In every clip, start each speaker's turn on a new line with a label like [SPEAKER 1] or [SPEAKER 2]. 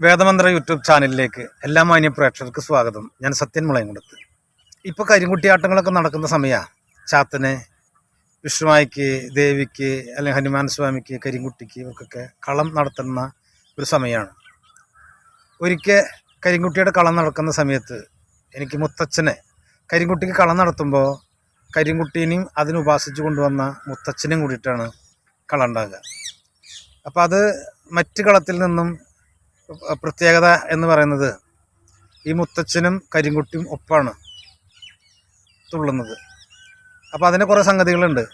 [SPEAKER 1] വേദമന്ത്ര YouTube ചാനലിലേക്ക് എല്ലാ മാന്യ പ്രേക്ഷകർക്ക് സ്വാഗതം. ഞാൻ സത്യൻ മുളയങ്കുടത്ത് ഇപ്പോൾ കരിങ്കുട്ടിയാട്ടങ്ങളൊക്കെ നടക്കുന്ന സമയമാണ് ചാത്തന് വിഷ്ണുമായിക്ക് ദേവിക്ക് അല്ലെങ്കിൽ ഹനുമാൻ സ്വാമിക്ക് കരിങ്കുട്ടിക്ക് ഇവർക്കൊക്കെ കളം നടത്തുന്ന ഒരു സമയമാണ് ഒരിക്കൽ കരിങ്കുട്ടിയുടെ കളം നടക്കുന്ന സമയത്ത് എനിക്ക് മുത്തച്ഛനെ കരിങ്കുട്ടിക്ക് കളം നടത്തുമ്പോൾ കരിങ്കുട്ടീനെയും അതിനുപാസിച്ചു കൊണ്ടുവന്ന മുത്തച്ഛനെയും കൂടിയിട്ടാണ് കളം ഉണ്ടാകുക അപ്പോൾ അത് മറ്റ് കളത്തിൽ നിന്നും പ്രത്യേകത എന്ന് പറയുന്നത് ഈ മുത്തച്ഛനും കരിങ്കുട്ടിയും ഒപ്പാണ് തുള്ളുന്നത്. അപ്പോൾ അതിന് കുറേ സംഗതികളുണ്ട്.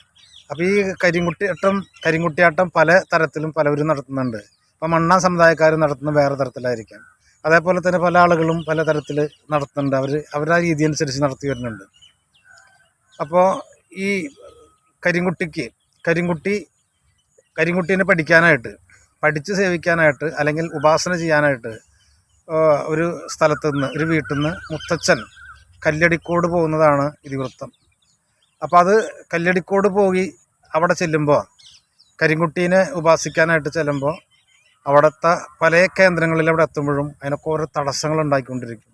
[SPEAKER 1] അപ്പോൾ ഈ കരിങ്കുട്ടിയാട്ടം കരിങ്കുട്ടിയാട്ടം പല തരത്തിലും പലവരും നടത്തുന്നുണ്ട്. അപ്പോൾ മണ്ണാൻ സമുദായക്കാർ നടത്തുന്ന വേറെ തരത്തിലായിരിക്കാം. അതേപോലെ തന്നെ പല ആളുകളും പല തരത്തിൽ നടത്തുന്നുണ്ട്. അവർ അവരുടെ രീതി അനുസരിച്ച് നടത്തി വരുന്നുണ്ട്. അപ്പോൾ ഈ കരിങ്കുട്ടിക്ക് കരിങ്കുട്ടി കരിങ്കുട്ടീനെ പഠിക്കാനായിട്ട് പഠിച്ച് സേവിക്കാനായിട്ട് അല്ലെങ്കിൽ ഉപാസന ചെയ്യാനായിട്ട് ഒരു സ്ഥലത്തു നിന്ന് ഒരു വീട്ടിൽ നിന്ന് മുത്തച്ഛൻ കല്ലടിക്കോട് പോകുന്നതാണ് ഇതിവൃത്തം. അപ്പോൾ അത് കല്ലടിക്കോട് പോയി അവിടെ ചെല്ലുമ്പോൾ കരിങ്കുട്ടീനെ ഉപാസിക്കാനായിട്ട് ചെല്ലുമ്പോൾ അവിടുത്തെ പല കേന്ദ്രങ്ങളിൽ അവിടെ എത്തുമ്പോഴും അതിനൊക്കെ ഓരോ തടസ്സങ്ങൾ ഉണ്ടാക്കിക്കൊണ്ടിരിക്കും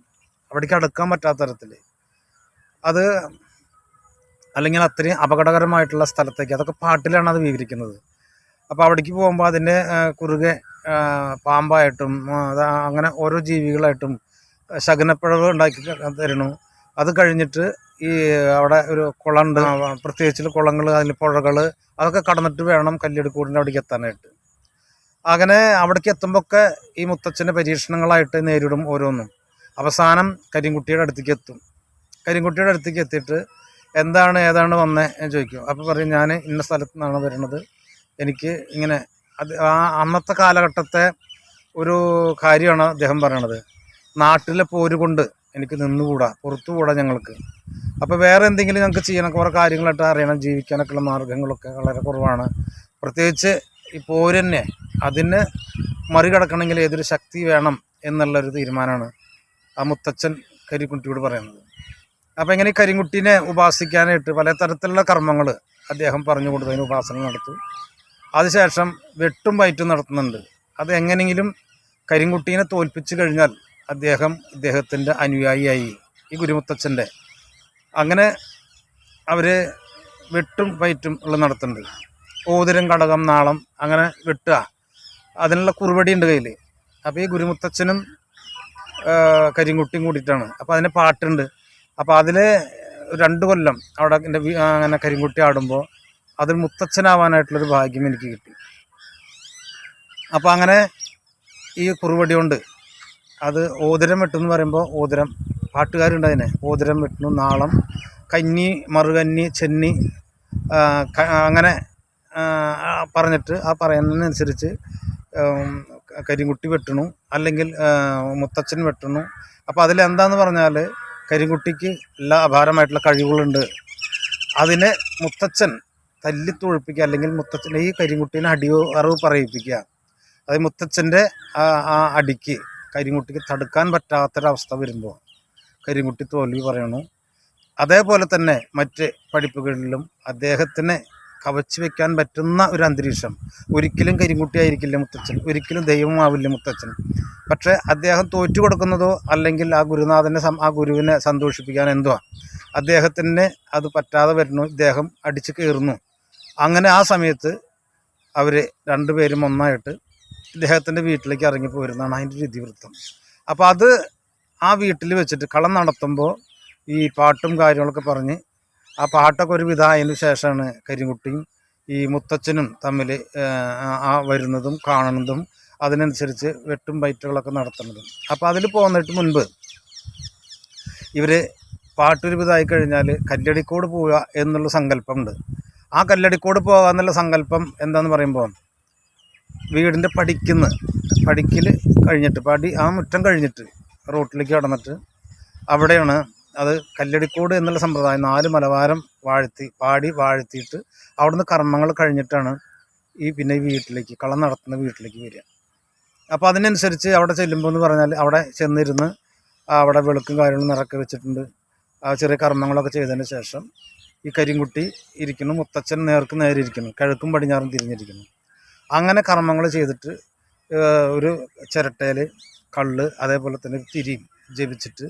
[SPEAKER 1] അവിടേക്ക് അടുക്കാൻ പറ്റാത്ത തരത്തിൽ അത് അല്ലെങ്കിൽ അത്രയും അപകടകരമായിട്ടുള്ള സ്ഥലത്തേക്ക് അതൊക്കെ പാട്ടിലാണ് അത് വിവരിക്കുന്നത്. അപ്പോൾ അവിടേക്ക് പോകുമ്പോൾ അതിന്റെ കുറുകെ പാമ്പായിട്ടും അങ്ങനെ ഓരോ ജീവികളായിട്ടും ശകനപ്പിഴവ് ഉണ്ടാക്കി തരണു അത് കഴിഞ്ഞിട്ട് ഈ അവിടെ ഒരു കുളമുണ്ട് പ്രത്യേകിച്ച് കുളങ്ങൾ അതിൽ പുഴകൾ അതൊക്കെ കടന്നിട്ട് വേണം കല്ലിടുക്കൂടിന്റെ അവിടേക്ക് എത്താനായിട്ട്. അങ്ങനെ അവിടേക്ക് എത്തുമ്പോഴൊക്കെ ഈ മുത്തച്ഛന്റെ പരീക്ഷണങ്ങളായിട്ട് നേരിടും ഓരോന്നും. അവസാനം കരിങ്കുട്ടിയുടെ അടുത്തേക്ക് എത്തും. കരിങ്കുട്ടിയുടെ അടുത്തേക്ക് എത്തിയിട്ട് എന്താണ് ഏതാണ് വന്നേ ചോദിക്കും. അപ്പോൾ പറയും ഞാൻ ഇന്ന സ്ഥലത്തു നിന്നാണ് വരുന്നത്. എനിക്ക് ഇങ്ങനെ അത് ആ അന്നത്തെ കാലഘട്ടത്തെ ഒരു കാര്യമാണ് അദ്ദേഹം പറയണത്. നാട്ടിലെ പോര് കൊണ്ട് എനിക്ക് നിന്നുകൂടാ പുറത്തുകൂടാ ഞങ്ങൾക്ക്. അപ്പോൾ വേറെ എന്തെങ്കിലും ഞങ്ങൾക്ക് ചെയ്യണം കുറേ കാര്യങ്ങളായിട്ട് അറിയണം ജീവിക്കാനൊക്കെയുള്ള മാർഗങ്ങളൊക്കെ വളരെ കുറവാണ്. പ്രത്യേകിച്ച് ഈ പോര് തന്നെ അതിന് മറികടക്കണമെങ്കിൽ ഏതൊരു ശക്തി വേണം എന്നുള്ളൊരു തീരുമാനമാണ് ആ മുത്തച്ഛൻ കരിക്കുട്ടിയോട് പറയുന്നത്. അപ്പോൾ ഇങ്ങനെ കരിങ്കുട്ടീനെ ഉപാസിക്കാനായിട്ട് പല തരത്തിലുള്ള കർമ്മങ്ങൾ അദ്ദേഹം പറഞ്ഞു കൊടുത്തതിന് ഉപാസന നടത്തും. അതിനുശേഷം വെട്ടും വയറ്റും നടത്തുന്നുണ്ട്. അത് എങ്ങനെയെങ്കിലും കരിങ്കുട്ടീനെ തോൽപ്പിച്ചു കഴിഞ്ഞാൽ അദ്ദേഹം ഇദ്ദേഹത്തിന്റെ അനുയായിയായി ഈ ഗുരുമുത്തച്ഛന്റെ. അങ്ങനെ അവർ വെട്ടും വയറ്റും ഉള്ള നടത്തുന്നുണ്ട്. ഓതിരം കടകം നാളം അങ്ങനെ വെട്ടുക. അതിനുള്ള കുറുവടി ഉണ്ട് കയ്യിൽ. അപ്പോൾ ഈ ഗുരുമുത്തച്ഛനും കരിങ്കുട്ടിയും കൂടിയിട്ടാണ്. അപ്പോൾ അതിന് പാട്ടുണ്ട്. അപ്പോൾ അതിൽ രണ്ട് കൊല്ലം അവിടെ എന്റെ അങ്ങനെ കരിങ്കുട്ടി ആടുമ്പോൾ അതിൽ മുത്തച്ഛനാവാനായിട്ടുള്ളൊരു ഭാഗ്യം എനിക്ക് കിട്ടി. അപ്പോൾ അങ്ങനെ ഈ കുറുവടി കൊണ്ട് അത് ഓതിരം വെട്ടെന്ന് പറയുമ്പോൾ ഓതിരം പാട്ടുകാരുണ്ട് അതിനെ ഓതിരം വെട്ടുന്നു നാളം കന്നി മറുകന്നി ചെന്നി അങ്ങനെ പറഞ്ഞിട്ട് ആ പറയുന്നതിനനുസരിച്ച് കരിങ്കുട്ടി വെട്ടണു അല്ലെങ്കിൽ മുത്തച്ഛൻ വെട്ടണു. അപ്പോൾ അതിലെന്താന്ന് പറഞ്ഞാൽ കരിങ്കുട്ടിക്ക് എല്ലാ അപാരമായിട്ടുള്ള കഴിവുകളുണ്ട്. അതിനെ മുത്തച്ഛൻ തല്ലി തൊഴിപ്പിക്കുക അല്ലെങ്കിൽ മുത്തച്ഛൻ ഈ കരിങ്കുട്ടീനെ അടി അറിവ് പറയിപ്പിക്കുക. അത് മുത്തച്ഛന്റെ ആ അടിക്ക് കരിങ്കുട്ടിക്ക് തടുക്കാൻ പറ്റാത്തൊരവസ്ഥ വരുമ്പോൾ കരിങ്കുട്ടി തോൽവി പറയണു. അതേപോലെ തന്നെ മറ്റ് പഠിപ്പുകളിലും അദ്ദേഹത്തിനെ കവച്ചു വെക്കാൻ പറ്റുന്ന ഒരു അന്തരീക്ഷം. ഒരിക്കലും കരിങ്കുട്ടി ആയിരിക്കില്ല മുത്തച്ഛൻ. ഒരിക്കലും ദൈവമാവില്ല മുത്തച്ഛൻ. പക്ഷേ അദ്ദേഹം തോറ്റു കൊടുക്കുന്നതോ അല്ലെങ്കിൽ ആ ഗുരുനാഥനെ ആ ഗുരുവിനെ സന്തോഷിപ്പിക്കാൻ എന്തോ അദ്ദേഹത്തിന് അത് പറ്റാതെ വരുന്നു. ഇദ്ദേഹം അടിച്ചു കയറുന്നു അങ്ങനെ ആ സമയത്ത് അവർ രണ്ടുപേരും ഒന്നായിട്ട് ഇദ്ദേഹത്തിന്റെ വീട്ടിലേക്ക് ഇറങ്ങി പോരുന്നതാണ് അതിന്റെ ഒരു ഇതിവൃത്തം അപ്പോൾ അത് ആ വീട്ടിൽ വെച്ചിട്ട് കളം നടത്തുമ്പോൾ ഈ പാട്ടും കാര്യങ്ങളൊക്കെ പറഞ്ഞ് ആ പാട്ടൊക്കെ ഒരു വിധായതിനു ശേഷമാണ് കരിങ്കുട്ടിയും ഈ മുത്തച്ഛനും തമ്മിൽ ആ വരുന്നതും കാണുന്നതും അതിനനുസരിച്ച് വെട്ടും ബൈറ്റുകളൊക്കെ നടത്തുന്നതും. അപ്പോൾ അതിൽ പോകുന്നിട്ട് മുൻപ് ഇവർ പാട്ടൊരു വിധമായി കഴിഞ്ഞാൽ കല്ലടിക്കോട് പോവുക എന്നുള്ള സങ്കല്പമുണ്ട്. ആ കല്ലടിക്കോട് പോകുക എന്നുള്ള സങ്കല്പം എന്താന്ന് പറയുമ്പോൾ വീടിന്റെ പടിക്കുന്ന് പടിക്കിൽ കഴിഞ്ഞിട്ട് പടി ആ മുറ്റം കഴിഞ്ഞിട്ട് റോട്ടിലേക്ക് കടന്നിട്ട് അവിടെയാണ് അത് കല്ലടിക്കോട് എന്നുള്ള സമ്പ്രദായം നാല് മലവാരം വാഴ്ത്തി പാടി വാഴ്ത്തിയിട്ട് അവിടുന്ന് കർമ്മങ്ങൾ കഴിഞ്ഞിട്ടാണ് ഈ പിന്നെ വീട്ടിലേക്ക് കളം നടത്തുന്ന വീട്ടിലേക്ക് വരിക. അപ്പോൾ അതിനനുസരിച്ച് അവിടെ ചെല്ലുമ്പോൾ എന്ന് പറഞ്ഞാൽ അവിടെ ചെന്നിരുന്ന് അവിടെ വെളുക്കും കാര്യങ്ങളും നിറക്കി വെച്ചിട്ടുണ്ട്. ആ ചെറിയ കർമ്മങ്ങളൊക്കെ ചെയ്തതിന് ശേഷം ഈ കരിങ്കുട്ടി ഇരിക്കുന്നു മുത്തച്ഛൻ നേർക്ക് നേരെ ഇരിക്കുന്നു കിഴക്കും പടിഞ്ഞാറും തിരിഞ്ഞിരിക്കുന്നു. അങ്ങനെ കർമ്മങ്ങൾ ചെയ്തിട്ട് ഒരു ചിരട്ടയിൽ കള്ള് അതേപോലെ തന്നെ തിരിയും ജപിച്ചിട്ട്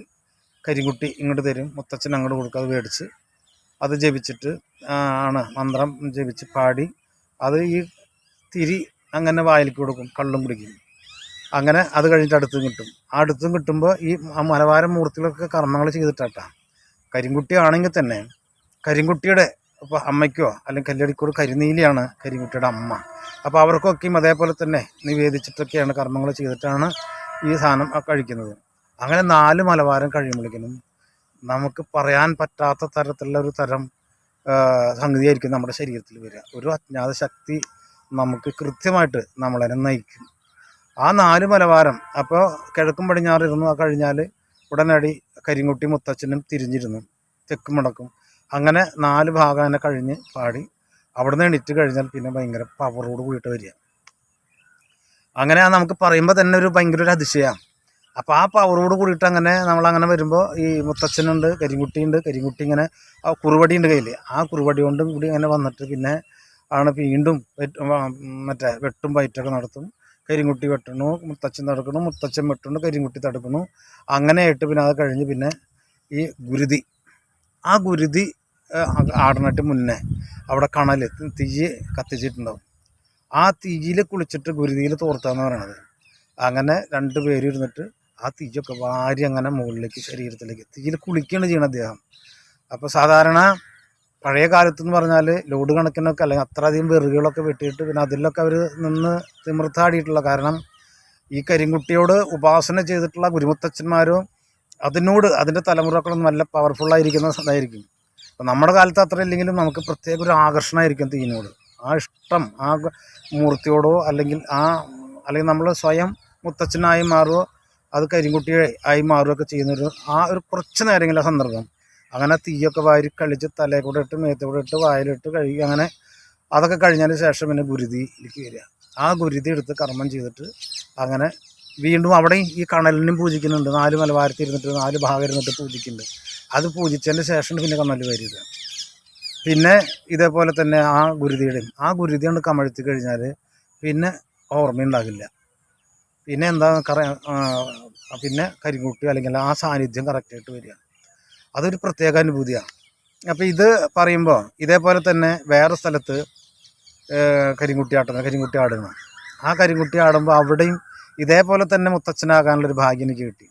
[SPEAKER 1] കരിങ്കുട്ടി ഇങ്ങോട്ട് തരും മുത്തച്ഛൻ അങ്ങോട്ട് കൊടുക്കുക അത് മേടിച്ച് അത് ജപിച്ചിട്ട് ആണ് മന്ത്രം ജപിച്ച് പാടി അത് ഈ തിരി അങ്ങനെ വായിലേക്ക് കൊടുക്കും കള്ളും കുടിക്കും അങ്ങനെ അത് കഴിഞ്ഞിട്ട് അടുത്തും കിട്ടും. ആ അടുത്തും കിട്ടുമ്പോൾ ഈ ആ മലബാരം മൂർത്തികളൊക്കെ കർമ്മങ്ങൾ ചെയ്തിട്ടാട്ടാ. കരിങ്കുട്ടി ആണെങ്കിൽ തന്നെ കരിങ്കുട്ടിയുടെ ഇപ്പോൾ അമ്മയ്ക്കോ അല്ലെങ്കിൽ കല്യാണിക്കോട് കരിനീലിയാണ് കരിങ്കുട്ടിയുടെ അമ്മ. അപ്പോൾ അവർക്കൊക്കെയും അതേപോലെ തന്നെ നിവേദിച്ചിട്ടൊക്കെയാണ് കർമ്മങ്ങൾ ചെയ്തിട്ടാണ് ഈ സാധനം കഴിക്കുന്നത്. അങ്ങനെ നാല് മലബാരം കഴിയുമ്പോഴേക്കും നമുക്ക് പറയാൻ പറ്റാത്ത തരത്തിലുള്ള ഒരു തരം സംഗതിയായിരിക്കും നമ്മുടെ ശരീരത്തിൽ വരിക. ഒരു അജ്ഞാത ശക്തി നമുക്ക് കൃത്യമായിട്ട് നമ്മളതിനെ നയിക്കും. ആ നാല് മലബാരം അപ്പോൾ കിഴക്കും പടിഞ്ഞാറിരുന്നു ആ കഴിഞ്ഞാൽ ഉടനടി കരിങ്കുട്ടി മുത്തച്ഛനും തിരിഞ്ഞിരുന്നു. തെക്കും മുടക്കും. അങ്ങനെ നാല് ഭാഗം തന്നെ കഴിഞ്ഞ് പാടി. അവിടെ നിന്ന് എണീറ്റ് കഴിഞ്ഞാൽ പിന്നെ ഭയങ്കര പവറോട് കൂടിയിട്ട് വരിക. അങ്ങനെ നമുക്ക് പറയുമ്പോൾ തന്നെ ഒരു ഭയങ്കര ഒരു അതിശയമാണ് അപ്പോൾ ആ പവറോട് കൂടിയിട്ട് അങ്ങനെ നമ്മൾ അങ്ങനെ വരുമ്പോൾ ഈ മുത്തച്ഛനുണ്ട് കരിങ്കുട്ടിയുണ്ട് കരിങ്കുട്ടി ഇങ്ങനെ ആ കുറുവടി ഉണ്ട് കയ്യിൽ ആ കുറുവടി കൊണ്ടും കൂടി അങ്ങനെ വന്നിട്ട് പിന്നെ ആണ് വീണ്ടും മറ്റേ വെട്ടും വയറ്റൊക്കെ നടത്തും. കരിങ്കുട്ടി വെട്ടണു മുത്തച്ഛൻ തടുക്കണു മുത്തച്ഛൻ വെട്ടണു കരിങ്കുട്ടി തടുക്കണു. അങ്ങനെയായിട്ട് പിന്നെ അത് കഴിഞ്ഞ് പിന്നെ ഈ ഗുരുതി. ആ ഗുരുതി ആടണിട്ട് മുന്നേ അവിടെ കണൽ തീ കത്തിച്ചിട്ടുണ്ടാവും. ആ തീയിൽ കുളിച്ചിട്ട് ഗുരുതിയിൽ തോർത്താന്ന് പറയണത്. അങ്ങനെ രണ്ട് പേരും ഇരുന്നിട്ട് ആ തീയൊക്കെ വാരി അങ്ങനെ മുകളിലേക്ക് ശരീരത്തിലേക്ക് തീയിൽ കുളിക്കുകയാണ് ചെയ്യണം അദ്ദേഹം. അപ്പോൾ സാധാരണ പഴയ കാലത്ത് എന്ന് പറഞ്ഞാൽ ലോഡ് കണക്കിനൊക്കെ അല്ലെങ്കിൽ അത്രയധികം വെറുകളൊക്കെ വെട്ടിയിട്ട് പിന്നെ അതിലൊക്കെ അവർ നിന്ന് തിമിർത്താടിയിട്ടുള്ള കാരണം ഈ കരിങ്കുട്ടിയോട് ഉപാസന ചെയ്തിട്ടുള്ള ഗുരുമുത്തച്ഛന്മാരും അതിനോട് അതിന്റെ തലമുറകളൊന്നും നല്ല പവർഫുള്ളായിരിക്കുന്ന ഇതായിരിക്കും അപ്പം നമ്മുടെ കാലത്ത് അത്ര ഇല്ലെങ്കിലും നമുക്ക് പ്രത്യേക ഒരു ആകർഷണമായിരിക്കും തീയിനോട് ആ ഇഷ്ടം ആ മൂർത്തിയോടോ അല്ലെങ്കിൽ ആ അല്ലെങ്കിൽ നമ്മൾ സ്വയം മുത്തച്ഛനായി മാറുകയോ അത് കരിങ്കുട്ടി ആയി മാറുകയൊക്കെ ചെയ്യുന്നൊരു ആ ഒരു കുറച്ച് നേരമെങ്കിലും ആ സന്ദർഭം. അങ്ങനെ തീയൊക്കെ വാരി കളിച്ച് തലേ കൂടെ ഇട്ട് മേത്തേ കൂടെ ഇട്ട് വായിലിട്ട് കഴുകി അങ്ങനെ അതൊക്കെ കഴിഞ്ഞതിന് ശേഷം പിന്നെ ഗുരുതിയിലേക്ക് വരിക. ആ ഗുരുതി എടുത്ത് കർമ്മം ചെയ്തിട്ട് അങ്ങനെ വീണ്ടും അവിടെയും ഈ കണലിനും പൂജിക്കുന്നുണ്ട്. നാല് മലവാരത്തിരുന്നിട്ട് നാല് ഭാഗം ഇരുന്നിട്ട് പൂജിക്കുന്നുണ്ട്. അത് പൂജിച്ചതിന് ശേഷം പിന്നെ കമ്മൽ വരിക. പിന്നെ ഇതേപോലെ തന്നെ ആ ഗുരുതിയുടെയും ആ ഗുരുതി കൊണ്ട് കമഴ്ത്തി കഴിഞ്ഞാൽ പിന്നെ ഓർമ്മയുണ്ടാകില്ല പിന്നെ എന്താ കറ പിന്നെ കരിങ്കുട്ടി അല്ലെങ്കിൽ ആ സാന്നിധ്യം കറക്റ്റായിട്ട് വരിക. അതൊരു പ്രത്യേക അനുഭൂതിയാണ്. അപ്പോൾ ഇത് പറയുമ്പോൾ ഇതേപോലെ തന്നെ വേറെ സ്ഥലത്ത് കരിങ്കുട്ടി ആട്ടുന്ന കരിങ്കുട്ടി ആടുന്ന. ആ കരിങ്കുട്ടി ആടുമ്പോൾ അവിടെയും ഇതേപോലെ തന്നെ മുത്തച്ഛനാകാനുള്ളൊരു ഭാഗ്യം എനിക്ക് കിട്ടി.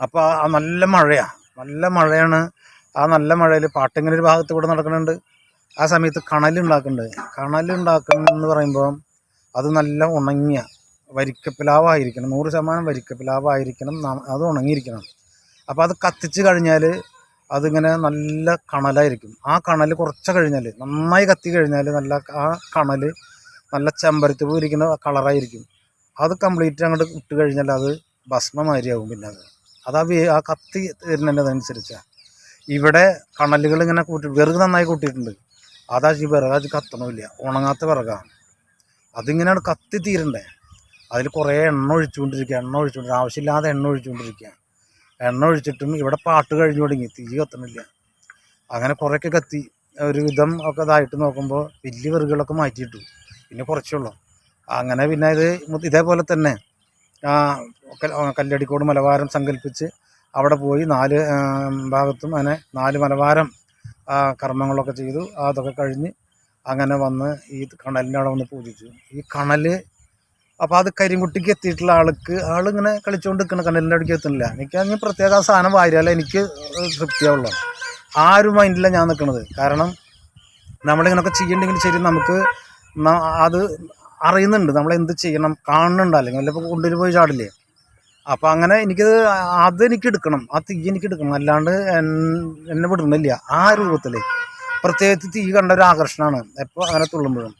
[SPEAKER 1] അപ്പോൾ നല്ല മഴയാണ് നല്ല മഴയാണ്. ആ നല്ല മഴയിൽ പാട്ടിങ്ങനെ ഒരു ഭാഗത്ത് കൂടെ നടക്കുന്നുണ്ട് ആ സമയത്ത് കണലുണ്ടാക്കുന്നുണ്ട് കണലുണ്ടാക്കുന്നെന്ന് പറയുമ്പോൾ അത് നല്ല ഉണങ്ങിയ വരിക്കപ്പിലാവായിരിക്കണം. നൂറ് ശതമാനം വരിക്കപ്പിലാവായിരിക്കണം. അത് ഉണങ്ങിയിരിക്കണം. അപ്പോൾ അത് കത്തിച്ച് കഴിഞ്ഞാൽ അതിങ്ങനെ നല്ല കണലായിരിക്കും. ആ കണൽ കുറച്ച് കഴിഞ്ഞാൽ നന്നായി കത്തി കഴിഞ്ഞാൽ നല്ല ആ കണൽ നല്ല ചെമ്പരത്തി പോയിരിക്കുന്ന കളറായിരിക്കും. അത് കംപ്ലീറ്റ് അങ്ങോട്ട് ഇട്ട് കഴിഞ്ഞാൽ അത് ഭസ്മമാരിയാകും പിന്നെ അത്. അത് ആ ആ കത്തി തരുന്നതിനനുസരിച്ചാണ് ഇവിടെ കണലുകൾ ഇങ്ങനെ കൂട്ടി വിറക് നന്നായി കൂട്ടിയിട്ടുണ്ട്. അതാ ഈ വിറക് അത് കത്തണമില്ല. ഉണങ്ങാത്ത വിറകാണ് അതിങ്ങനെയാണ് കത്തി തീരണ്ടേ. അതിൽ കുറേ എണ്ണ ഒഴിച്ചുകൊണ്ടിരിക്കുക എണ്ണ ഒഴിച്ചുകൊണ്ടിരിക്കുക ആവശ്യമില്ലാതെ എണ്ണ ഒഴിച്ചുകൊണ്ടിരിക്കുക എണ്ണ ഒഴിച്ചിട്ടും ഇവിടെ പാട്ട് കഴിഞ്ഞു തുടങ്ങി. തീ കത്തണില്ല. അങ്ങനെ കുറേയൊക്കെ കത്തി. ഒരു വിധം ഒക്കെ ഇതായിട്ട് നോക്കുമ്പോൾ വലിയ വെറുകളൊക്കെ മാറ്റിയിട്ടു. പിന്നെ കുറച്ചേ ഉള്ളൂ. അങ്ങനെ പിന്നെ ഇത് ഇതേപോലെ തന്നെ ആ, കല്ലടിക്കോട് മലബാരം സങ്കല്പിച്ച് അവിടെ പോയി നാല് ഭാഗത്തും അങ്ങനെ നാല് മലബാരം ആ, കർമ്മങ്ങളൊക്കെ ചെയ്തു. അതൊക്കെ കഴിഞ്ഞ് അങ്ങനെ വന്ന് ഈ കണലിന്റെ അവിടെ വന്ന് പൂജിച്ചു. ഈ കണൽ അപ്പോൾ അത് കരിങ്കുട്ടിക്ക് എത്തിയിട്ടുള്ള ആൾക്ക് ആളിങ്ങനെ കളിച്ചുകൊണ്ട് നിൽക്കുന്ന കണലിന്റെ അടുക്കി എത്തുന്നില്ല. എനിക്ക് അങ്ങനെ പ്രത്യേക ആ സാധനം വാരിയാലേ എനിക്ക് തൃപ്തിയാവുള്ളൂ. ആ ഒരു മൈൻഡിലാണ് ഞാൻ നിൽക്കുന്നത് കാരണം നമ്മളിങ്ങനെയൊക്കെ ചെയ്യണ്ടെങ്കിൽ ശരി നമുക്ക് അത് അറിയുന്നുണ്ട്. നമ്മൾ എന്ത് ചെയ്യണം കാണുന്നുണ്ട്. അല്ലെങ്കിൽ ഇപ്പോൾ കൊണ്ടുപോയി പോയി ചാടില്ലേ? അപ്പോൾ അങ്ങനെ എനിക്കത് അതെനിക്ക് എടുക്കണം ആ തീ എനിക്ക് എടുക്കണം. അല്ലാണ്ട് എന്നെ വിടുന്നില്ല ആ രൂപത്തിൽ പ്രത്യേകിച്ച് തീ കണ്ട ഒരു ആകർഷണമാണ്. എപ്പോൾ അങ്ങനെ തുള്ളുമ്പോഴും.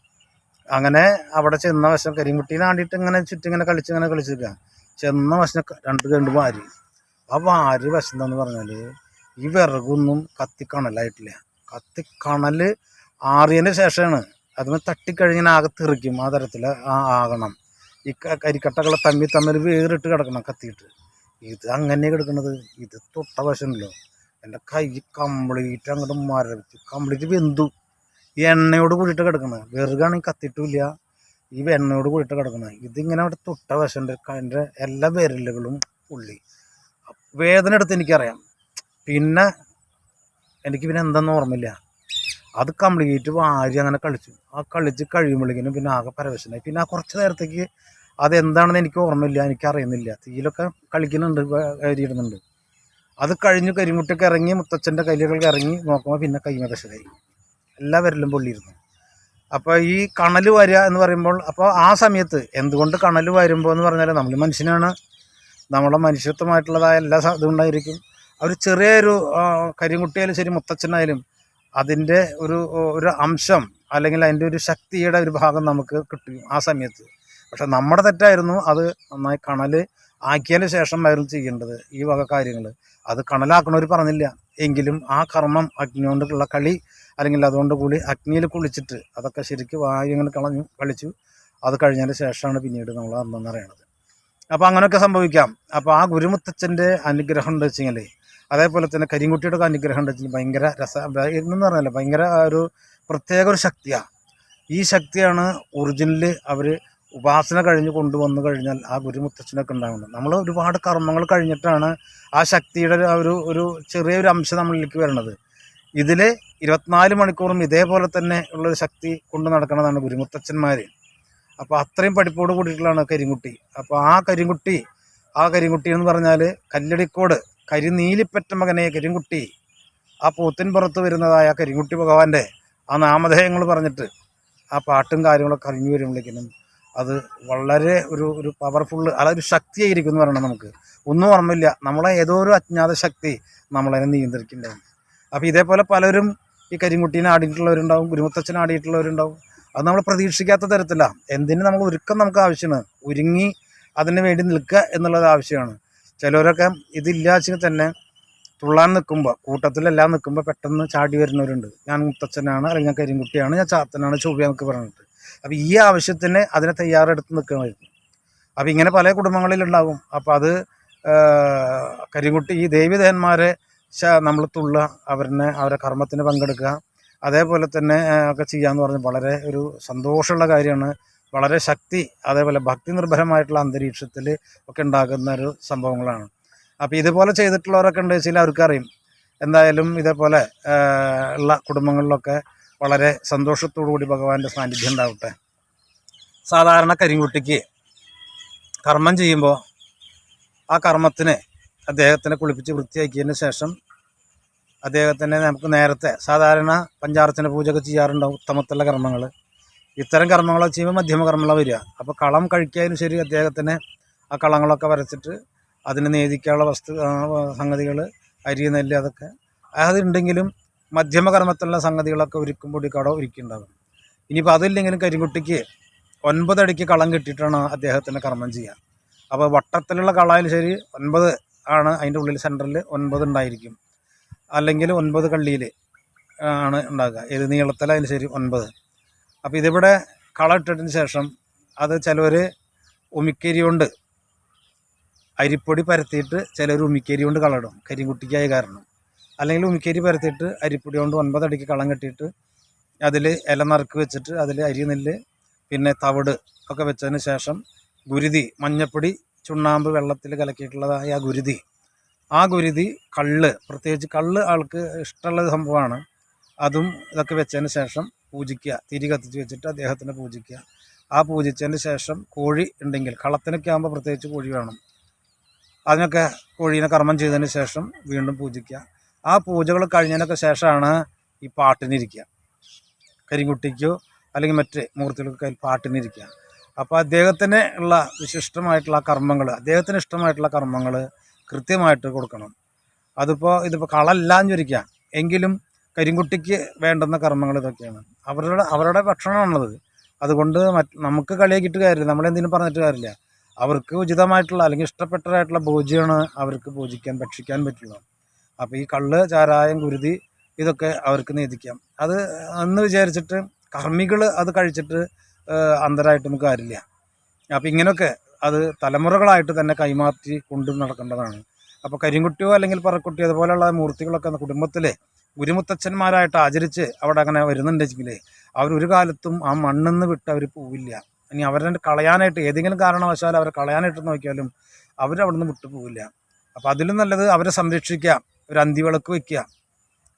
[SPEAKER 1] അങ്ങനെ അവിടെ ചെന്ന വശം കരിമുട്ടീനാണ്ടിട്ട് ഇങ്ങനെ ചുറ്റും ഇങ്ങനെ കളിച്ച് ഇങ്ങനെ കളിച്ചിരിക്കുക ചെന്ന വശം രണ്ട് രണ്ട് വാരി. ആ വാരി വശം എന്താന്ന് പറഞ്ഞാൽ ഈ വിറകൊന്നും കത്തിക്കണലായിട്ടില്ല. കത്തിക്കണൽ ആറിയതിന് ശേഷമാണ്. അതിന് തട്ടിക്കഴിഞ്ഞാൽ ആകെ തെറിക്കും ആ തരത്തിൽ ആകണം. ഈ കരിക്കട്ടകളെ തമ്മിൽ തമ്മിൽ വേറിട്ട് കിടക്കണം കത്തിയിട്ട്. ഇത് അങ്ങനെ കിടക്കണത്. ഇത് തൊട്ട വശമല്ലോ. എന്റെ കൈ കംപ്ലീറ്റ് അങ്ങോട്ട് മരവിച്ച് കംപ്ലീറ്റ് വെന്തു. ഈ എണ്ണയോട് കൂടിയിട്ട് കിടക്കണത് വെറുകാണെങ്കിൽ കത്തിയിട്ടില്ല ഈ വെണ്ണയോട് കൂടിയിട്ട് കിടക്കുന്നത് ഇതിങ്ങനെ അവിടെ തൊട്ട വശമുണ്ട് അതിന്റെ എല്ലാ വിരലുകളും ഉള്ളി വേദന എടുത്ത് എനിക്കറിയാം. പിന്നെ എനിക്ക് പിന്നെ എന്താണെന്ന് ഓർമ്മയില്ല. അത് കംപ്ലീറ്റ് വാരി അങ്ങനെ കളിച്ചു. ആ കളിച്ച് കഴിയുമ്പോഴേക്കിനും പിന്നെ ആകെ പരവശനായി. പിന്നെ ആ കുറച്ച് നേരത്തേക്ക് അതെന്താണെന്ന് എനിക്ക് ഓർമ്മയില്ല എനിക്ക് അറിയുന്നില്ല തീയിലൊക്കെ കളിക്കുന്നുണ്ട് കയറിയിടുന്നുണ്ട് അത് കഴിഞ്ഞ് കരിമുട്ടൊക്കെ ഇറങ്ങി മുത്തച്ഛന്റെ കയ്യിലൊക്കെ ഇറങ്ങി നോക്കുമ്പോൾ പിന്നെ കൈമ കശലായി. എല്ലാ വിരലും പൊള്ളിയിരുന്നു. അപ്പോൾ ഈ കണൽ വരിക എന്ന് പറയുമ്പോൾ അപ്പോൾ ആ സമയത്ത് എന്തുകൊണ്ട് കണൽ വരുമ്പോൾ എന്ന് പറഞ്ഞാൽ നമ്മൾ മനുഷ്യനാണ്. നമ്മളെ മനുഷ്യത്വമായിട്ടുള്ളതായ എല്ലാ ഇതുണ്ടായിരിക്കും. ഒരു ചെറിയൊരു കരിമുട്ടിയാലും ശരി മുത്തച്ഛനായാലും അതിന്റെ ഒരു ഒരു അംശം അല്ലെങ്കിൽ അതിന്റെ ഒരു ശക്തിയുടെ ഒരു ഭാഗം നമുക്ക് കിട്ടി ആ സമയത്ത്. പക്ഷെ നമ്മുടെ തെറ്റായിരുന്നു അത് നന്നായി കണൽ ആക്കിയതിന് ശേഷമായിരുന്നു ചെയ്യേണ്ടത് ഈ വക കാര്യങ്ങൾ അത് കണലാക്കണവർ പറഞ്ഞില്ല. എങ്കിലും ആ കർമ്മം അഗ്നി കൊണ്ടുള്ള കളി അല്ലെങ്കിൽ അതുകൊണ്ട് കൂടി അഗ്നിയിൽ കുളിച്ചിട്ട് അതൊക്കെ ശരിക്കും വായു കളഞ്ഞു കളിച്ചു. അത് കഴിഞ്ഞതിന് ശേഷമാണ് പിന്നീട് നമ്മൾ അന്നെന്ന് അറിയണത്. അപ്പോൾ അങ്ങനെയൊക്കെ സംഭവിക്കാം. അപ്പോൾ ആ ഗുരുമുത്തച്ഛന്റെ അനുഗ്രഹം ഉണ്ട് വെച്ചെങ്കിൽ അതേപോലെ തന്നെ കരിങ്കുട്ടിയുടെ അനുഗ്രഹം ഉണ്ടെങ്കിൽ ഭയങ്കര രസ എന്ന് പറഞ്ഞാൽ ഭയങ്കര ഒരു പ്രത്യേക ഒരു ശക്തിയാണ് ഈ ശക്തിയാണ് ഒറിജിനൽ അവർ ഉപാസന കഴിഞ്ഞ് കൊണ്ടുവന്നു കഴിഞ്ഞാൽ ആ ഗുരുമുത്തച്ഛനൊക്കെ ഉണ്ടാകുന്നത് നമ്മൾ ഒരുപാട് കർമ്മങ്ങൾ കഴിഞ്ഞിട്ടാണ് ആ ശക്തിയുടെ ഒരു ഒരു ചെറിയൊരു അംശം നമ്മളിലേക്ക് വരുന്നത് ഇതിൽ ഇരുപത്തിനാല് മണിക്കൂറും ഇതേപോലെ തന്നെ ഉള്ളൊരു ശക്തി കൊണ്ട് നടക്കുന്നതാണ് ഗുരുമുത്തച്ഛന്മാർ അപ്പോൾ അത്രയും പഠിപ്പോട് കൂടിയിട്ടുള്ളതാണ് കരിങ്കുട്ടി. അപ്പോൾ ആ കരിങ്കുട്ടി ആ കരിങ്കുട്ടി എന്ന് പറഞ്ഞാൽ കല്ലടിക്കോട് കരിനീലിപ്പറ്റ മകനെ കരിങ്കുട്ടി ആ പൂത്തിൻ പുറത്ത് വരുന്നതായ കരിങ്കുട്ടി ഭഗവാന്റെ ആ നാമധേയങ്ങൾ പറഞ്ഞിട്ട് ആ പാട്ടും കാര്യങ്ങളൊക്കെ അറിഞ്ഞു വരുമ്പോഴേക്കിനും അത് വളരെ ഒരു ഒരു പവർഫുള്ള് അതൊരു ശക്തിയായിരിക്കും എന്ന് പറയണം നമുക്ക്. ഒന്നും ഓർമ്മയില്ല. നമ്മളെ ഏതോ ഒരു അജ്ഞാത ശക്തി നമ്മളതിനെ നിയന്ത്രിക്കുന്നുണ്ടാവും. അപ്പോൾ ഇതേപോലെ പലരും ഈ കരിങ്കുട്ടീനെ ആടിയിട്ടുള്ളവരുണ്ടാവും ഗുരുമുത്തച്ഛനെ ആടിയിട്ടുള്ളവരുണ്ടാവും. അത് നമ്മൾ പ്രതീക്ഷിക്കാത്ത തരത്തിലാണ് എന്തിന് നമ്മൾ ഒരുക്കം നമുക്ക് ആവശ്യമാണ്. ഒരുങ്ങി അതിന് വേണ്ടി നിൽക്കുക എന്നുള്ളത് ആവശ്യമാണ്. ചിലവരൊക്കെ ഇതില്ലാച്ചെങ്കിൽ തന്നെ തുള്ളാൻ നിൽക്കുമ്പോൾ കൂട്ടത്തിലെല്ലാം നിൽക്കുമ്പോൾ പെട്ടെന്ന് ചാടി വരുന്നവരുണ്ട്. ഞാൻ മുത്തച്ഛനാണ് അല്ലെങ്കിൽ ഞാൻ കരിങ്കുട്ടിയാണ് ഞാൻ ചാത്തനാണ് ചൊവ്വയെന്നൊക്കെ പറഞ്ഞിട്ട്. അപ്പോൾ ഈ ആവശ്യത്തിന് അതിനെ തയ്യാറെടുത്ത് നിൽക്കണമായിരുന്നു. അപ്പോൾ ഇങ്ങനെ പല കുടുംബങ്ങളിലുണ്ടാകും. അപ്പോൾ അത് കരിങ്കുട്ടി ഈ ദേവിദേവന്മാരെ നമ്മൾ തുള്ളുക അവരിനെ അവരെ കർമ്മത്തിന് പങ്കെടുക്കുക. അതേപോലെ തന്നെ ഒക്കെ ചെയ്യാമെന്ന് പറഞ്ഞാൽ വളരെ ഒരു സന്തോഷമുള്ള കാര്യമാണ്. വളരെ ശക്തി അതേപോലെ ഭക്തി നിർഭരമായിട്ടുള്ള അന്തരീക്ഷത്തിൽ ഒക്കെ ഉണ്ടാകുന്ന ഒരു സംഭവങ്ങളാണ്. അപ്പോൾ ഇതുപോലെ ചെയ്തിട്ടുള്ളവരൊക്കെ ഉണ്ട് വെച്ചാൽ അവർക്കറിയും. എന്തായാലും ഇതേപോലെ ഉള്ള കുടുംബങ്ങളിലൊക്കെ വളരെ കൂടി ഭഗവാന്റെ സാന്നിധ്യം ഉണ്ടാവട്ടെ. സാധാരണ കരിങ്കുട്ടിക്ക് കർമ്മം ചെയ്യുമ്പോൾ ആ കർമ്മത്തിന് അദ്ദേഹത്തിനെ കുളിപ്പിച്ച് വൃത്തിയാക്കിയതിന് ശേഷം അദ്ദേഹത്തിനെ നമുക്ക് നേരത്തെ സാധാരണ പഞ്ചാർച്ചന പൂജയൊക്കെ ചെയ്യാറുണ്ടാവും ഉത്തമത്തുള്ള കർമ്മങ്ങൾ. ഇത്തരം കർമ്മങ്ങളൊക്കെ ചെയ്യുമ്പോൾ മധ്യമ കർമ്മങ്ങളെ വരിക. അപ്പോൾ കളം കഴിക്കാനും ശരി അദ്ദേഹത്തിന് ആ കളങ്ങളൊക്കെ വരച്ചിട്ട് അതിന് നേദിക്കാനുള്ള വസ്തു സംഗതികൾ അരി നെല്ല് അതൊക്കെ. അതുണ്ടെങ്കിലും മധ്യമ കർമ്മത്തിലുള്ള സംഗതികളൊക്കെ ഒരുക്കുമ്പോൾ കട ഒരുക്കിണ്ടാകും ഇനിയിപ്പോൾ അതില്ലെങ്കിലും കരിങ്കുട്ടിക്ക് ഒൻപതടിക്ക് കളം കിട്ടിയിട്ടാണ് അദ്ദേഹത്തിന് കർമ്മം ചെയ്യുക. അപ്പോൾ വട്ടത്തിലുള്ള കളായാലും ശരി ഒൻപത് ആണ് അതിന്റെ ഉള്ളിൽ സെന്ററിൽ ഒൻപത് ഉണ്ടായിരിക്കും. അല്ലെങ്കിൽ ഒൻപത് കള്ളിയിൽ ആണ് ഉണ്ടാകുക. ഏത് നീളത്തിലായാലും ശരി ഒൻപത്. അപ്പോൾ ഇതിവിടെ കള ഇട്ടിട്ടതിന് ശേഷം അത് ചിലവർ ഉമിക്കരി കൊണ്ട് അരിപ്പൊടി പരത്തിയിട്ട് ചിലർ ഉമിക്കരി കൊണ്ട് കളടും കരിങ്കുട്ടിക്കായ കാരണം. അല്ലെങ്കിൽ ഉമിക്കരി പരത്തിയിട്ട് അരിപ്പൊടി കൊണ്ട് ഒൻപതടിക്ക് കളം കെട്ടിയിട്ട് അതിൽ ഇല നറുക്ക് വെച്ചിട്ട് അതിൽ അരി നെല്ല് പിന്നെ തവിട് ഒക്കെ വെച്ചതിന് ശേഷം ഗുരുതി മഞ്ഞപ്പൊടി ചുണ്ണാമ്പ് വെള്ളത്തിൽ കലക്കിയിട്ടുള്ളതായ ആ ഗുരുതി. ആ ഗുരുതി കള്ള് പ്രത്യേകിച്ച് കള്ള് ആൾക്ക് ഇഷ്ടമുള്ള സംഭവമാണ്. അതും ഇതൊക്കെ വെച്ചതിന് ശേഷം പൂജിക്കുക തിരി കത്തിച്ച് വെച്ചിട്ട് അദ്ദേഹത്തിനെ പൂജിക്കുക. ആ പൂജിച്ചതിന് ശേഷം കോഴി ഉണ്ടെങ്കിൽ കളത്തിനൊക്കെ ആകുമ്പോൾ പ്രത്യേകിച്ച് കോഴി വേണം. അതിനൊക്കെ കോഴീനെ കർമ്മം ചെയ്തതിന് ശേഷം വീണ്ടും പൂജിക്കുക. ആ പൂജകൾ കഴിഞ്ഞതിനൊക്കെ ശേഷമാണ് ഈ പാട്ടിനിരിക്കുക. കരിങ്കുട്ടിക്കോ അല്ലെങ്കിൽ മറ്റ് മൂർത്തികൾക്ക് പാട്ടിനിരിക്കുക. അപ്പോൾ അദ്ദേഹത്തിന് ഉള്ള വിശിഷ്ടമായിട്ടുള്ള കർമ്മങ്ങൾ അദ്ദേഹത്തിന് ഇഷ്ടമായിട്ടുള്ള കർമ്മങ്ങൾ കൃത്യമായിട്ട് കൊടുക്കണം. അതിപ്പോൾ ഇതിപ്പോൾ കളല്ലാഞ്ഞിരിക്കുക. എങ്കിലും കരിങ്കുട്ടിക്ക് വേണ്ടുന്ന കർമ്മങ്ങൾ ഇതൊക്കെയാണ്. അവരുടെ അവരുടെ ഭക്ഷണമാണുള്ളത്. അതുകൊണ്ട് നമുക്ക് കളിയാക്കിയിട്ട് കാര്യമില്ല നമ്മളെന്തിനും പറഞ്ഞിട്ട് കാര്യമില്ല. അവർക്ക് ഉചിതമായിട്ടുള്ള അല്ലെങ്കിൽ ഇഷ്ടപ്പെട്ടതായിട്ടുള്ള ഭോജ്യമാണ് അവർക്ക് ഭോജിക്കാൻ ഭക്ഷിക്കാൻ പറ്റുള്ളൂ. അപ്പോൾ ഈ കള്ള് ചാരായം കുരുതി ഇതൊക്കെ അവർക്ക് നീതിക്കാം അത് എന്ന് വിചാരിച്ചിട്ട് കർമ്മികൾ അത് കഴിച്ചിട്ട് അന്തരായിട്ട് കാര്യമില്ല. അപ്പോൾ ഇങ്ങനെയൊക്കെ അത് തലമുറകളായിട്ട് തന്നെ കൈമാറ്റി കൊണ്ടു നടക്കേണ്ടതാണ് അപ്പോൾ കരിങ്കുട്ടിയോ അല്ലെങ്കിൽ പറക്കുട്ടിയോ അതുപോലെയുള്ള മൂർത്തികളൊക്കെ കുടുംബത്തിലെ ഗുരുമുത്തച്ഛന്മാരായിട്ട് ആചരിച്ച് അവിടെ അങ്ങനെ വരുന്നുണ്ടെങ്കിൽ അവർ ഒരു കാലത്തും ആ മണ്ണെന്ന് വിട്ട് അവർ പോവില്ല. ഇനി അവരെ കളയാനായിട്ട് ഏതെങ്കിലും കാരണവശാൽ അവരെ കളയാനായിട്ട് നോക്കിയാലും അവരവിടെ നിന്ന് വിട്ടു പോവില്ല. അപ്പോൾ അതിലും നല്ലത് അവരെ സംരക്ഷിക്കുക ഒരു അന്തിവിളക്ക് വയ്ക്കുക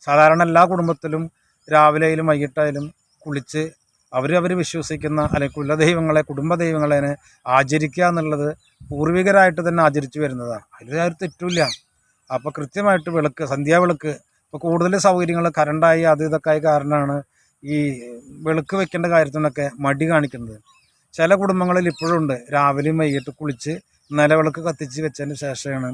[SPEAKER 1] സാധാരണ എല്ലാ കുടുംബത്തിലും രാവിലെയിലും വൈകിട്ടായാലും കുളിച്ച് അവർ അവർ വിശ്വസിക്കുന്ന അല്ലെങ്കിൽ കുലദൈവങ്ങളെ കുടുംബ ദൈവങ്ങളെ ആചരിക്കുക എന്നുള്ളത് പൂർവികരായിട്ട് തന്നെ ആചരിച്ചു വരുന്നതാണ് അതിൽ ഒരു തെറ്റില്ല അപ്പോൾ കൃത്യമായിട്ട് വിളക്ക് സന്ധ്യാവിളക്ക് ഇപ്പോൾ കൂടുതൽ സൗകര്യങ്ങൾ കറണ്ടായി അത് ഇതൊക്കെ കാരണമാണ് ഈ വെളുക്ക് വെക്കേണ്ട കാര്യത്തിനൊക്കെ മടി കാണിക്കുന്നത്. ചില കുടുംബങ്ങളിൽ ഇപ്പോഴും ഉണ്ട്. രാവിലെയും വൈകിട്ട് കുളിച്ച് നിലവിളക്ക് കത്തിച്ച് വെച്ചതിന് ശേഷമാണ്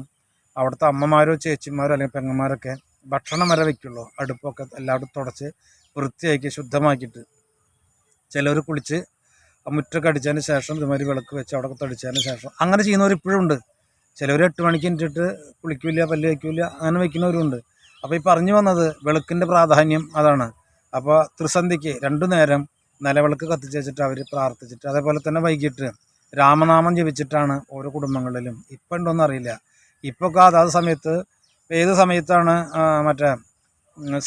[SPEAKER 1] അവിടുത്തെ അമ്മമാരോ ചേച്ചിമാരോ അല്ലെങ്കിൽ പെങ്ങന്മാരൊക്കെ ഭക്ഷണം വരെ വെക്കുള്ളൂ. അടുപ്പൊക്കെ എല്ലായിടത്തും തുടച്ച് വൃത്തിയാക്കി ശുദ്ധമാക്കിയിട്ട് ചിലർ കുളിച്ച് മുറ്റൊക്കെ അടിച്ചതിന് ശേഷം ഇതുമാതിരി വിളക്ക് വെച്ച് അവിടെ തടിച്ചതിന് ശേഷം അങ്ങനെ ചെയ്യുന്നവർ ഇപ്പോഴും ഉണ്ട്. ചിലവർ എട്ട് മണിക്ക് എന്നിട്ട് കുളിക്കില്ല പല്ല് വയ്ക്കില്ല അങ്ങനെ വയ്ക്കുന്നവരുണ്ട് അപ്പോൾ ഈ പറഞ്ഞു വന്നത് വെളുക്കിന്റെ പ്രാധാന്യം അതാണ്. അപ്പോൾ ത്രിസന്ധിക്ക് രണ്ടു നേരം നിലവിളക്ക് കത്തിച്ച് വെച്ചിട്ട് അവർ പ്രാർത്ഥിച്ചിട്ട് അതേപോലെ തന്നെ വൈകിട്ട് രാമനാമം ജപിച്ചിട്ടാണ് ഓരോ കുടുംബങ്ങളിലും. ഇപ്പം ഉണ്ടോയെന്ന് അറിയില്ല. ഇപ്പോൾ ഒക്കെ അതാത് സമയത്ത് ഏത് സമയത്താണ് മറ്റേ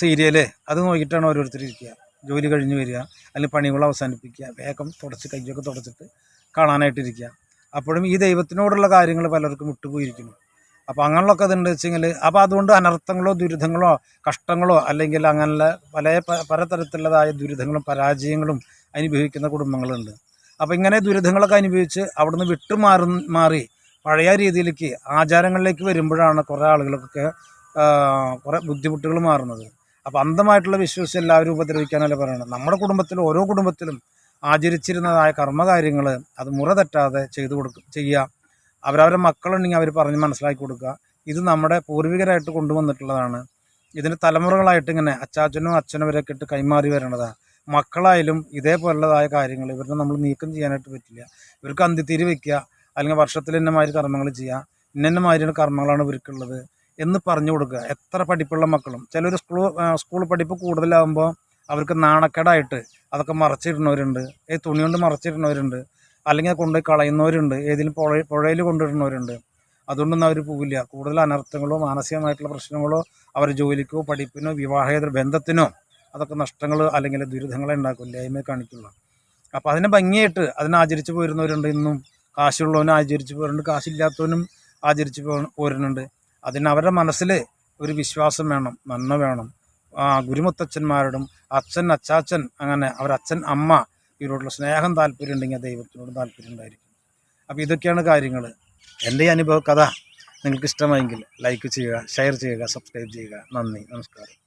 [SPEAKER 1] സീരിയൽ അത് നോക്കിയിട്ടാണ് ഓരോരുത്തർ ഇരിക്കുക. ജോലി കഴിഞ്ഞ് വരിക അല്ലെങ്കിൽ പണികൾ അവസാനിപ്പിക്കുക വേഗം തുടച്ച് കയ്യൊക്കെ തുടച്ചിട്ട് കാണാനായിട്ടിരിക്കുക അപ്പോഴും ഈ ദൈവത്തിനോടുള്ള കാര്യങ്ങൾ പലർക്കും വിട്ടുപോയിരിക്കുന്നു. അപ്പോൾ അങ്ങനെയുള്ളൊക്കെ ഇതുണ്ട് വെച്ചെങ്കിൽ അപ്പോൾ അതുകൊണ്ട് അനർത്ഥങ്ങളോ ദുരിതങ്ങളോ കഷ്ടങ്ങളോ അല്ലെങ്കിൽ അങ്ങനെയുള്ള പല പലതരത്തിലുള്ളതായ ദുരിതങ്ങളും പരാജയങ്ങളും അനുഭവിക്കുന്ന കുടുംബങ്ങളുണ്ട്. അപ്പോൾ ഇങ്ങനെ ദുരിതങ്ങളൊക്കെ അനുഭവിച്ച് അവിടുന്ന് വിട്ടുമാറി മാറി പഴയ രീതിയിലേക്ക് ആചാരങ്ങളിലേക്ക് വരുമ്പോഴാണ് കുറേ ആളുകൾക്കൊക്കെ കുറേ ബുദ്ധിമുട്ടുകൾ മാറുന്നത്. അപ്പോൾ അന്ധമായിട്ടുള്ള വിശ്വസിച്ച് എല്ലാവരും ഉപദ്രവിക്കാനല്ല പറയുന്നത് നമ്മുടെ കുടുംബത്തിൽ ഓരോ കുടുംബത്തിലും ആചരിച്ചിരുന്നതായ കർമ്മകാര്യങ്ങൾ അത് മുറ തെറ്റാതെ ചെയ്തു കൊടുക്കുക ചെയ്യുക അവരവരെ മക്കളുണ്ടെങ്കിൽ അവർ പറഞ്ഞ് മനസ്സിലാക്കി കൊടുക്കുക. ഇത് നമ്മുടെ പൂർവികരായിട്ട് കൊണ്ടുവന്നിട്ടുള്ളതാണ്. ഇതിന് തലമുറകളായിട്ട് ഇങ്ങനെ അച്ചാച്ചനും അച്ഛനും ഇവരൊക്കെ ഇട്ട് കൈമാറി വരേണ്ടതാണ് മക്കളായാലും ഇതേപോലുള്ളതായ കാര്യങ്ങൾ ഇവരുടെ നമ്മൾ നീക്കം ചെയ്യാനായിട്ട് പറ്റില്ല. ഇവർക്ക് അന്തിത്തിരി വെക്കുക അല്ലെങ്കിൽ വർഷത്തിൽ ഇന്നമാതിരി കർമ്മങ്ങൾ ചെയ്യുക ഇന്നമാതിരിയാണ് കർമ്മങ്ങളാണ് ഇവർക്കുള്ളത് എന്ന് പറഞ്ഞു കൊടുക്കുക. എത്ര പഠിപ്പുള്ള മക്കളും. ചിലർ സ്കൂൾ സ്കൂൾ പഠിപ്പ് കൂടുതലാകുമ്പോൾ അവർക്ക് നാണക്കേടായിട്ട് അതൊക്കെ മറച്ചിടുന്നവരുണ്ട് ഈ തുണി കൊണ്ട് മറച്ചിടുന്നവരുണ്ട് അല്ലെങ്കിൽ അത് കൊണ്ടുപോയി കളയുന്നവരുണ്ട്. ഏതെങ്കിലും പുഴ പുഴയിൽ കൊണ്ടിടുന്നവരുണ്ട് അതുകൊണ്ടൊന്നും അവർ പോവില്ല. കൂടുതൽ അനർത്ഥങ്ങളോ മാനസികമായിട്ടുള്ള പ്രശ്നങ്ങളോ അവർ ജോലിക്കോ പഠിപ്പിനോ വിവാഹേതര ബന്ധത്തിനോ അതൊക്കെ നഷ്ടങ്ങൾ അല്ലെങ്കിൽ ദുരിതങ്ങളെ ഉണ്ടാക്കും. ലൈമേ കാണിക്കുള്ളൂ. അപ്പോൾ അതിനെ ഭംഗിയായിട്ട് അതിനെ ആചരിച്ച് പോരുന്നവരുണ്ട് ഇന്നും. കാശുള്ളവനും ആചരിച്ച് പോരുന്നുണ്ട്. കാശില്ലാത്തവനും ആചരിച്ച് പോരുന്നുണ്ട്. അതിന് അവരുടെ മനസ്സിൽ ഒരു വിശ്വാസം വേണം നന്മ വേണം. ഗുരുമുത്തച്ഛന്മാരോടും അച്ഛൻ അച്ചാച്ചൻ അങ്ങനെ അവരച്ഛൻ അമ്മ ഇവരോടുള്ള സ്നേഹം താല്പര്യം ഉണ്ടെങ്കിൽ ദൈവത്തിനോട് താല്പര്യം ഉണ്ടായിരിക്കും. അപ്പോൾ ഇതൊക്കെയാണ് കാര്യങ്ങൾ എന്റെ അനുഭവ കഥ. നിങ്ങൾക്ക് ഇഷ്ടമായെങ്കിൽ ലൈക്ക് ചെയ്യുക ഷെയർ ചെയ്യുക സബ്സ്ക്രൈബ് ചെയ്യുക. നന്ദി. നമസ്കാരം.